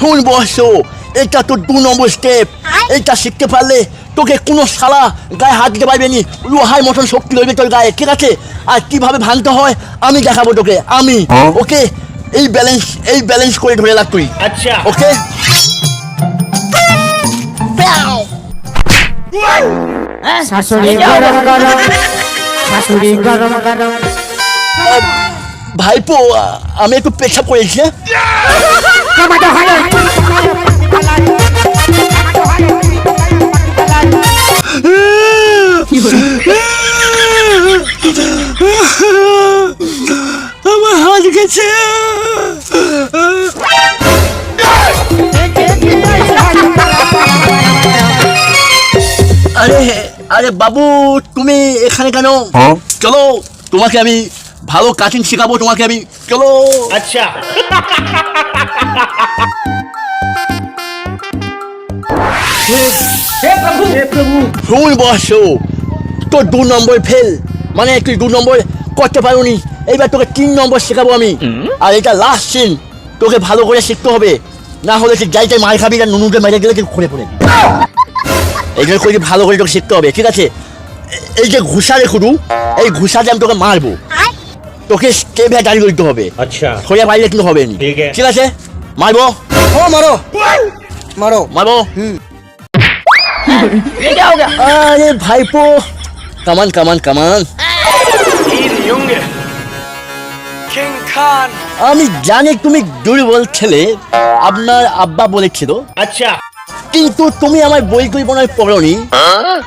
এখন বসো এটা তো দু নম্বর স্টেপ এটা শিখতে পারলে তোকে কোনো শালা গায়ে হাত দিতে পারবে নি। লোহায় মতন শক্তি রইবে তোর গায়ে ঠিক আছে? আর কীভাবে ভাঙতে হয় আমি দেখাবো তোকে আমি। ওকে? এই ব্যালেন্স এই ব্যালেন্স করে ধরে রাখ তুই। আচ্ছা। ওকে? ভাইপো আমি একটু পেশাব করেছি হ্যাঁ? আরে আরে বাবু তুমি এখানে কেন? হ্যাঁ? চলো তোমাকে আমি ভালো কাটিং শেখাবো তোমাকে আমি চলো। আচ্ছা। ভুল বসো তোর দু নম্বর ফেল মানে তুই দু নম্বর করতে পারোনি। এইবার তোকে তিন নম্বর শেখাবো আমি। আর এটা লাস্ট সিন তোকে ভালো করে শিখতে হবে। না হলে তুই যাইতে মার খাবি আর নুনুকে মেরে গেলে কি খুলে পড়ে? এইগুলো করে ভালো করে তোকে শিখতে হবে ঠিক আছে? এই যে ঘুষা রে খুঁড়ু এই ঘুষাতে আমি তোকে মারবো। তোকে স্টেপ হ্যাঁ দাঁড়িয়ে করতে হবে। আচ্ছা। সোজা বাইরে কিন্তু হবে ঠিক আছে? মারবো? ও মারো। মারো। মারবো? হুম। আরে ভাইপো। কামান কামান কামান। খান। আমি জানি তুমি দুর্বল ছেলে আপনার আব্বা বলেছিল। আচ্ছা। কিন্তু তুমি আমার বই কল্পনায় পড়নি?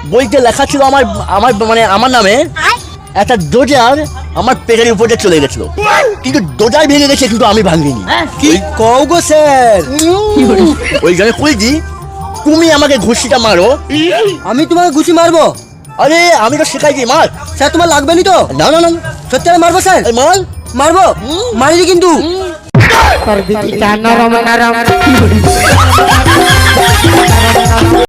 বইতে লেখা ছিল আমার আমার মানে আমার নামে। একটা দোজার আমার পেটের উপরে চলে গেছিল। কিন্তু দোজার ভেঙে গেছে কিন্তু আমি ভাঙিনি। হ্যাঁ, কি? কও গো স্যার। ওই জন্য কইছি তুমি আমাকে ঘুষিটা মারো। আমি তোমাকে ঘুষি মারবো? আরে আমি তো শেখাইছি মার। স্যার তোমার লাগবে নি তো? না না না। সত্যি মারবো স্যার? মার। মারবো? মারিনি কিন্তু। নরম নরম।